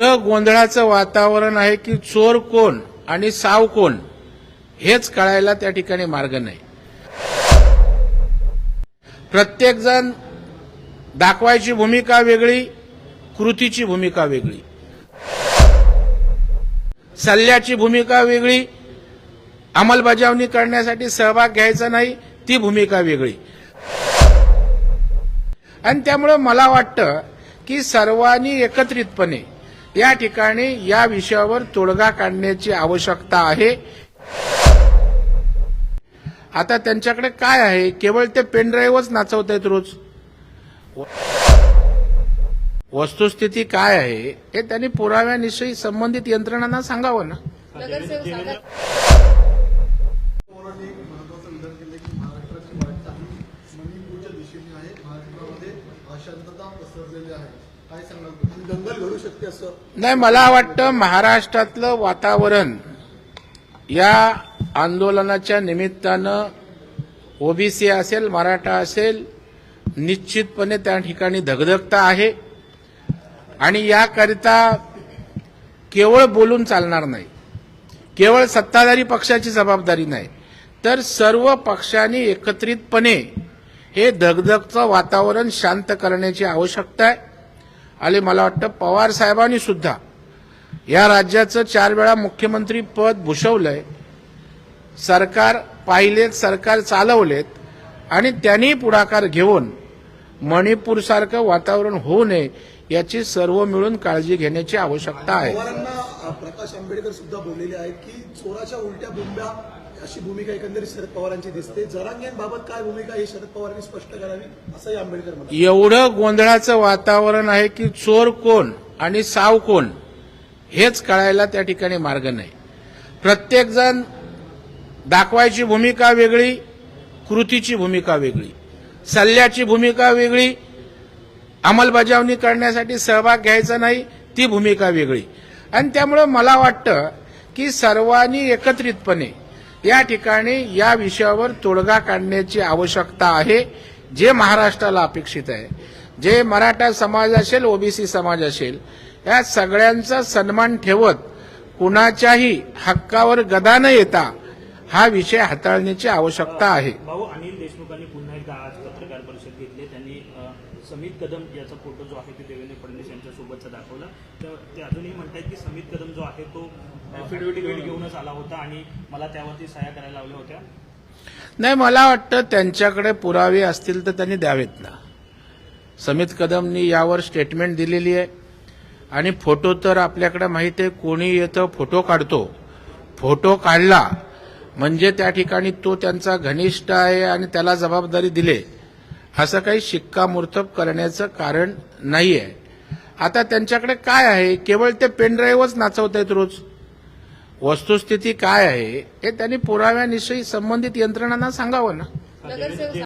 एवढं गोंधळाचं वातावरण आहे की चोर कोण आणि साव कोण हेच कळायला त्या ठिकाणी मार्ग नाही. प्रत्येकजण दाखवायची भूमिका वेगळी कृतीची भूमिका वेगळी. सल्ल्याची भूमिका वेगळी अंमलबजावणी करण्यासाठी सहभाग घ्यायचा नाही ती भूमिका वेगळी. आणि त्यामुळं मला वाटतं की सर्वांनी एकत्रितपणे या ठिकाणी या विषयावर तोडगा काढण्याची आवश्यकता आहे. आता त्यांच्याकडे काय आहे? केवळ ते पेनड्राईव्हच नाचवत आहेत रोज. वस्तुस्थिती काय आहे? हे त्यांनी पुराव्यानिश्चयी संबंधित यंत्रणांना सांगावं ना. पसरलेली आहे. काय सांगाल दंगल घडू शकते असं. नाही मला वाटतं महाराष्ट्रातलं वातावरण या आंदोलनाच्या निमित्तानं ओबीसी असेल मराठा असेल निश्चितपणे त्या ठिकाणी धगधगता आहे. आणि याकरिता केवळ बोलून चालणार नाही. केवळ सत्ताधारी पक्षाची जबाबदारी नाही. तर सर्व पक्षांनी एकत्रितपणे हे धगधगचं वातावरण शांत करण्याची आवश्यकता आहे. आले मला वाटतं पवार साहेबांनी सुद्धा. या राज्याचं चार वेळा मुख्यमंत्री पद भूषवलंय. सरकार पाहिलेत सरकार चालवलेत आणि त्यांनी पुढाकार घेऊन मणिपूरसारखं वातावरण होऊ नये याची सर्व मिळून काळजी घेण्याची आवश्यकता आहे. प्रकाश आंबेडकर सुद्धा बोललेले आहेत की चोराच्या उलट्या बोंब्या अशी भूमिका एकंदरीत शरद पवारांची दिसते. जरांगेंबाबत काय भूमिका ही शरद पवारांनी स्पष्ट करावी असंही आंबेडकर म्हणतात. एवढं गोंधळाचं वातावरण आहे की चोर कोण आणि साव कोण हेच कळायला त्या ठिकाणी मार्ग नाही. प्रत्येकजण दाखवायची भूमिका वेगळी कृतीची भूमिका वेगळी सल्ल्याची भूमिका वेगळी अंमलबजावणी करण्यासाठी सहभाग घ्यायचा नाही ती भूमिका वेगळी. आणि त्यामुळं मला वाटतं की सर्वांनी एकत्रितपणे या ठिकाणी या विषयावर तोडगा काढण्याची आवश्यकता आहे जे महाराष्ट्राला अपेक्षित आहे. जे मराठा समाज असेल ओबीसी समाज असेल या सगळ्यांचा सन्मान ठेवत कुणाच्याही हक्कावर गदा न येता हा विषय हाताळण्याची आवश्यकता आहे. भाऊ अनिल देशमुखांनी पुन्हा एकदा आज पत्रकार परिषद घेतली त्यांनी समित कदम याचा फोटो जो आहे ते देवेंद्र फडणवीस यांच्यासोबतचा दाखवला. तर ते अजूनही म्हणतात की समित कदम जो आहे तो फिडविट घेऊनच आला होता आणि मला त्यावरती सह्या करायला लावल्या होत्या. नाही मला वाटतं त्यांच्याकडे पुरावे असतील तर त्यांनी द्यावेत ना. समित कदमनी यावर स्टेटमेंट दिलेली आहे. आणि फोटो तर आपल्याकडे माहिती आहे कोणी येतं फोटो काढतो. फोटो काढला म्हणजे त्या ठिकाणी तो त्यांचा घनिष्ठ आहे आणि त्याला जबाबदारी दिले. असं काही शिक्कामोर्तब करण्याचं कारण नाही आहे आता त्यांच्याकडे काय आहे? केवळ ते पेनड्राईव्हच नाचवत आहेत रोज. वस्तुस्थिती काय आहे? हे त्यांनी पुराव्यानिषयी संबंधित यंत्रणांना सांगावं ना.